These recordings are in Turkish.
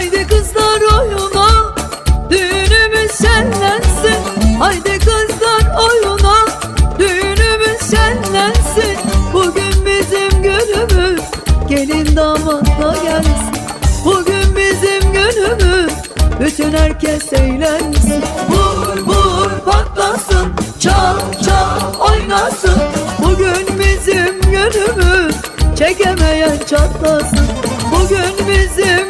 Haydi kızlar oyuna Düğünümüz şenlensin. Haydi kızlar oyuna Düğünümüz şenlensin. Bugün bizim günümüz Gelin damatla gelsin. Bugün bizim günümüz Bütün herkes eğlensin. Vur vur patlasın Çal çal oynasın. Bugün bizim günümüz Çekemeyen çatlasın. Bugün bizim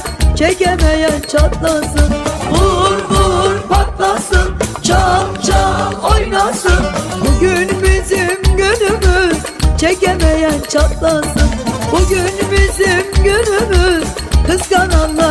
Çekemeyen çatlasın Vur vur patlasın Çal çal oynasın. Bugün bizim günümüz Çekemeyen çatlasın. Bugün bizim günümüz Kıskananlar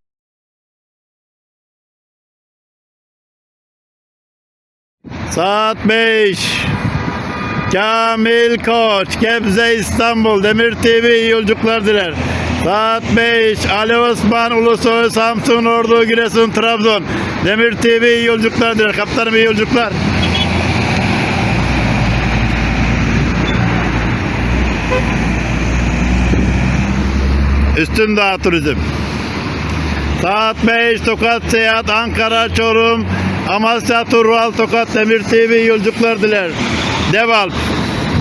Saat 5. Kamil Koç, Gebze İstanbul, Demir TV iyi yolculuklar diler. Saat 5. Ali Osman Ulusoy, Samsun, Ordu, Giresun, Trabzon. Demir TV iyi yolculuklar diler. Kaptanım iyi yolculuklar. Üstün Dağ Turizm. Saat 5 Tokat Seyahat Ankara Çorum Amasya Turhal Tokat Demir TV iyi yolculuklar diler. Deval.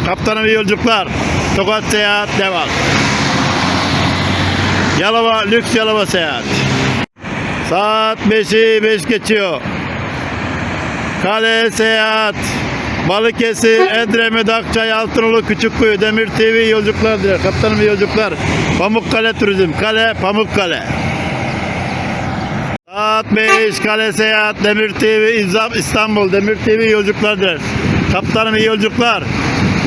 Kaptanım iyi yolculuklar. Tokat Seyahat Deval. Yalova Lüks Yalova Seyahat. Saat 5'i 5 geçiyor. Kale Seyahat. Balıkesir, Edremit, Akçay, Altınoluk, Küçükkuyu, Demir TV yolculuklar diler. Kaptanım yolculuklar. Pamukkale Turizm. Kale, Pamukkale. Saat 5 Kale Seyahat Demir TV İstanbul Demir TV iyi yolculuklar diler. Kaptanım iyi yolculuklar.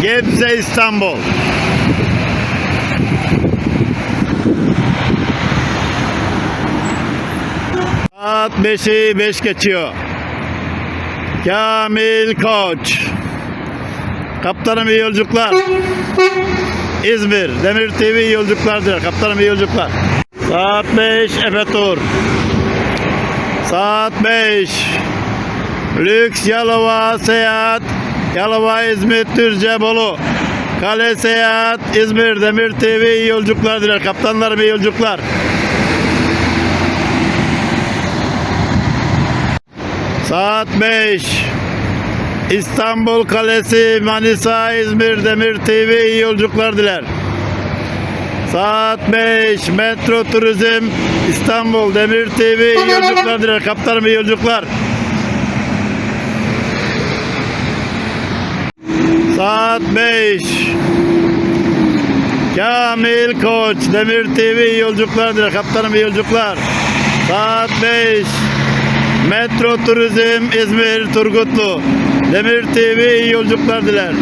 Gebze İstanbul. Saat 5'i 5 geçiyor. Kamil Koç. Kaptanım iyi yolculuklar. İzmir, Demir TV yolculuklardır. Kaptanım iyi yolculuklar. Saat 5 Efe Tur. Saat 5. Lüks Yalova Seyahat. Yalova İzmir Türce Bolu. Kale Seyahat İzmir Demir TV iyi yolculuklar diler. Kaptanlarım iyi yolculuklar. Saat 5. İstanbul Kalesi Manisa İzmir Demir TV iyi yolculuklar diler. Saat 5 Metro Turizm İstanbul Demir TV iyi yolculuklar diler. Kaptanım iyi yolculuklar. Saat 5 Kamil Koç Demir TV iyi yolculuklar diler. Kaptanım iyi yolculuklar. Saat 5 Metro Turizm İzmir Turgutlu Demir TV iyi yolculuklar diler.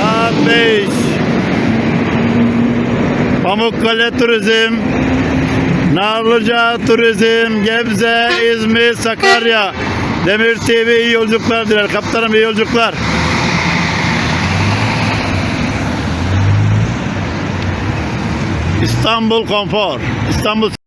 Saat 5 Pamukkale Turizm Narlıca Turizm Gebze İzmir Sakarya Demir TV iyi yolculuklar diler. Kaptanım iyi yolculuklar. İstanbul Konfor İstanbul